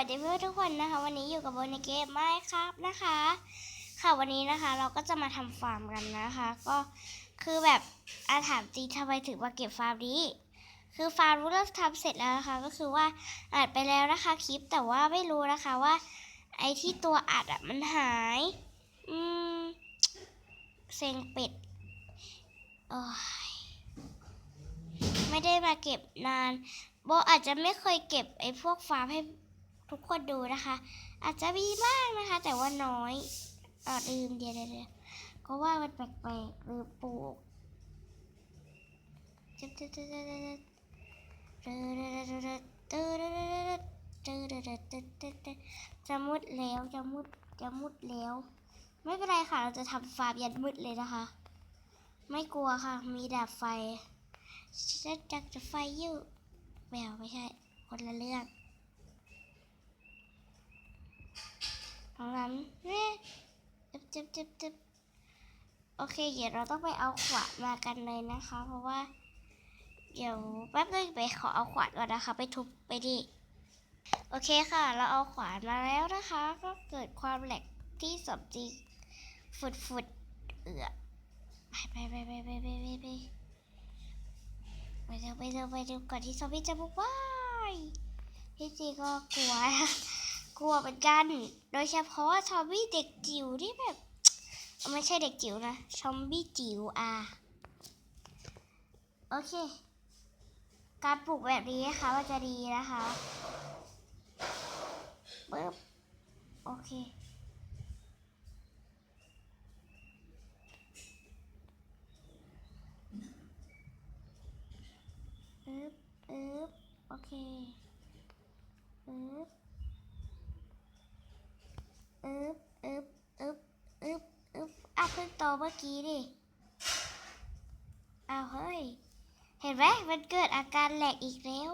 สวัสดีเพื่อนทุกคนนะคะ วันนี้อยู่กับโบในเกมไม้ครับนะคะ ค่ะวันนี้นะคะเราก็จะมาทำฟาร์มกันนะคะ ก็คือแบบอาถามจริงทำไมถึงมาเก็บฟาร์มนี้คือฟาร์มรู้เริ่มทำเสร็จแล้วนะคะ ก็คือว่าอัดไปแล้วนะคะคลิปแต่ว่าไม่รู้นะคะว่า ไอ้ที่ตัวอัดอะมันหาย อืมเซ็งเป็ดโอ้ยไม่ได้มาเก็บนานโบอาจจะไม่เคยเก็บไอ้พวกฟาร์มให้ ทุกคนดูนะคะ อาจจะมีบ้างนะคะ แต่ว่าน้อยอลืมเดี๋ยวเดี๋ยวเดี๋ยวก็ว่ามันแปลกๆลืมปลูกจึ๊บจึ๊บจึ๊บจึ๊บจึ๊บจึ๊บจะมุดแล้วจะมุดจะมุดแล้ว ไม่เป็นไรค่ะเราจะทำฟาร์มยันมืดเลยนะคะ ไม่กลัวค่ะ มีดาบไฟฉันจักจะไฟอยู่แมวไม่ใช่ คนละเรื่อง ของนั้นเนี่ยจึ๊บจึ๊บจึ๊บจับโอเค เดี๋ยวเราต้องไปเอาขวานมากันเลยนะคะ เพราะว่า เดี๋ยวแป๊บนึงไปขอเอาขวานก่อนนะคะ ไปทุบไปดิโอเคค่ะ เราเอาขวานมาแล้วนะคะ ก็เกิดความแหลกที่สมจริงฝุดฝุดเอือไปไปไปไปไปไปไปไปเร็วไปเร็วไปเร็วก่อนที่ซอมบี้จะบุกว้ายที่จริงก็กลัว กลัวเหมือนกัน โดยเฉพาะซอมบี้เด็กจิ๋วที่แบบไม่ใช่เด็กจิ๋วนะซอมบี้จิ๋วอะโอเค การปลูกแบบนี้นะคะมันจะดีนะคะปึ๊บโอเค อึ๊บอึ๊บโอเคอึ๊บอึ๊บอึ๊บอึ๊บอึ๊บอึ๊บอะ เมื่อกี้ดิเอาเฮ้ย เห็นไหมมันเกิดอาการแหลกอีกแล้ว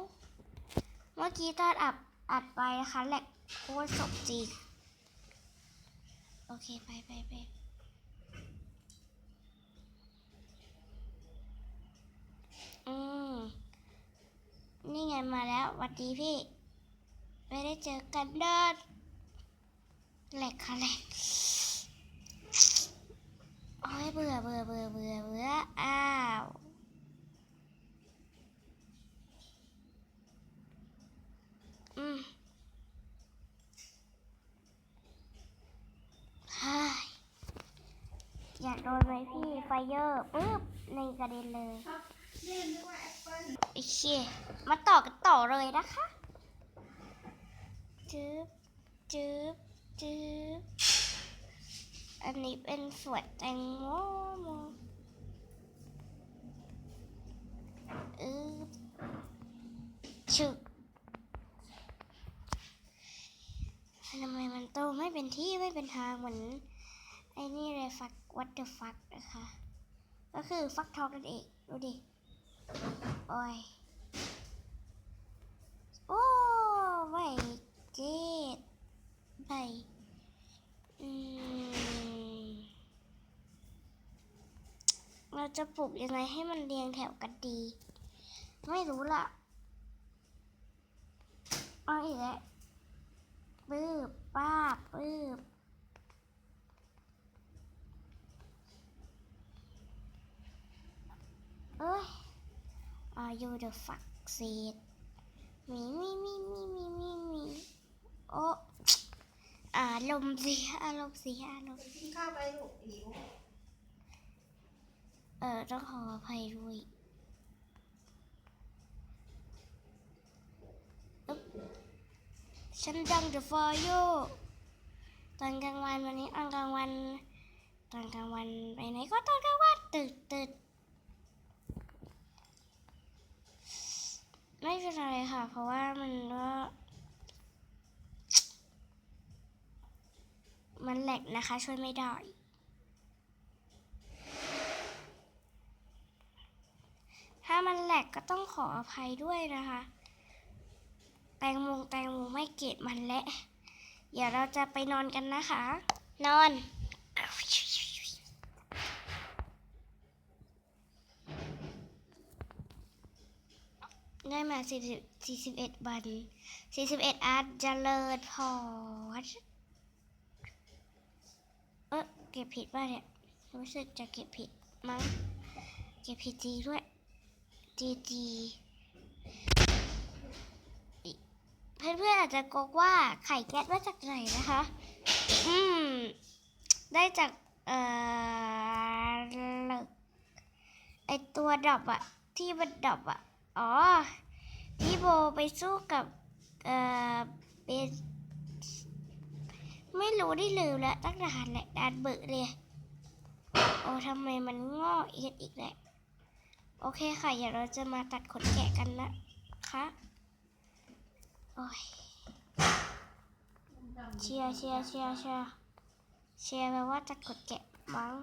เมื่อกี้ตอนอัดอัดไปนะคะแหลกโคตรสมจริงโอเค ไปไปไปอืม นี่ไงมาแล้ววัดดีพี่ ไม่ได้เจอกันเดินแหลกค่ะแหลกโอ้ยเบื่อเบื่อเบื่อเบื่อเบื่ออ้าวอืมเฮ้ย อยากโดนไหมพี่ไฟเยอร์ปึ๊บในกระเด็นเลยโอเคมาต่อกันต่อเลยนะคะจึ๊บจึ๊บจึ๊บอันนี้เป็นสวนแตงโมโมอึ๊บชึกทำไมมันโตไม่เป็นที่ไม่เป็นทางเหมือน ไอ้นี่เลยฟักวัตเตอร์ฟักนะคะ ก็คือฟักทองนั่นเอง ดูดิ โอ้ย โอ้ไม่เจ็ดไปอืมเราจะปลูกยังไงให้มันเรียงแถวกันดี ไม่รู้ล่ะเอาอีกแล้วปื้บป้าปื้บ เอ้ย Are you the fuck seed มีมีมีมีมีมีมีโอ้อารมณ์เสียอารมณ์เสียอารมณ์กินข้าวไปลูกหิวเออต้องขออภัยด้วยอึ๊บฉันดัง the for you ตอนกลางวันวันนี้ตอนกลางวัน ตอนกลางวันไปไหนก็ตอนกลางวันตื่นตื่นไม่ เป็นไรค่ะ เพราะว่ามันก็มันแหลกนะคะ ช่วยไม่ได้ ถ้ามันแหลกก็ต้องขออภัยด้วยนะคะ แตงโมแตงโมไม่เกลียดมันและ เดี๋ยวเราจะไปนอนกันนะคะ นอน น ได้มาสี่สิบสี่สิบเอ็ดวันสี่สิบเอ็ดอาร์ตเจริญพอดเออเก็บผิดป่ะเนี่ย รู้สึกจะเก็บผิดมั้ง เก็บผิดจีด้วยจีจีเพื่อนๆอาจจะกกว่าไข่แก๊สมาจากไหนนะคะ อืม ได้จาก เอ่อไอตัวดับอะที่มันดับอะ อ๋อพี่โบไปสู้กับ เอ่อเบสไม่รู้ได้ลืมแล้วตั้งแต่หันแหละดานเบิกเลย โอ้ทำไมมันงอกอีกอีกแหละ โอเคค่ะ เดี๋ยวเราจะมาตัดขนแกะกันนะคะ โอ้ย เชียร์เชียร์เชียร์เชียร์เชียร์แปลว่าตัดขนแกะมั้ง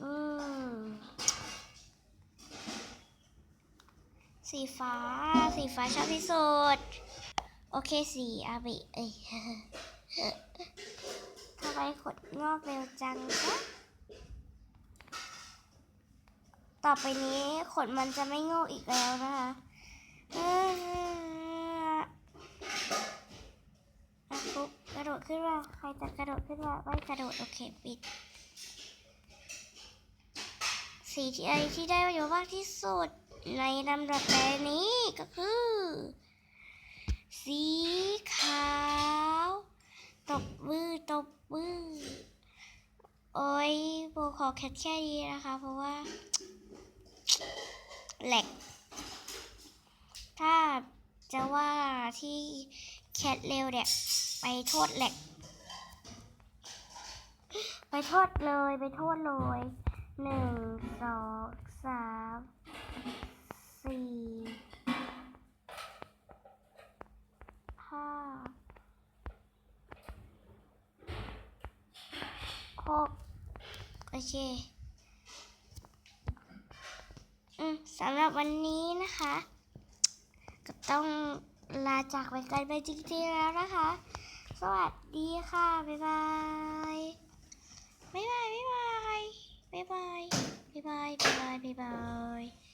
อืมสี ฟ้า สีฟ้าชอบที่สุด โอเคสีอาบิเอ้ยทำไมขนงอกเร็วจังคะต่อไปนี้ขนมันจะไม่งอกอีกแล้วนะคะอออะปุ๊บกระโดดขึ้นมาใครจะกระโดดขึ้นมาไม่กระโดด โอเค ปิด สีที่ไอที่ได้ประโยชน์มากที่สุด ในลำดับแต่นี้ก็คือ สีขาว ตบมือตบมือ โอ้ยโบขอแค่แค่นี้นะคะ เพราะว่าแหลก ถ้าจะว่าที่แคทเร็วเนี่ย ไปโทษแหลก ไปโทษเลย ไปโทษเลยหนึ่งสองสาม สี่ห้าหกโอเค อืมสำหรับวันนี้นะคะ ก็ต้องลาจากไปกันไปจริงๆแล้วนะคะ สวัสดีค่ะ บ๊ายบาย บ๊ายบาย บ๊ายบาย บ๊ายบาย บ๊ายบาย บ๊ายบายบ๊ายบาย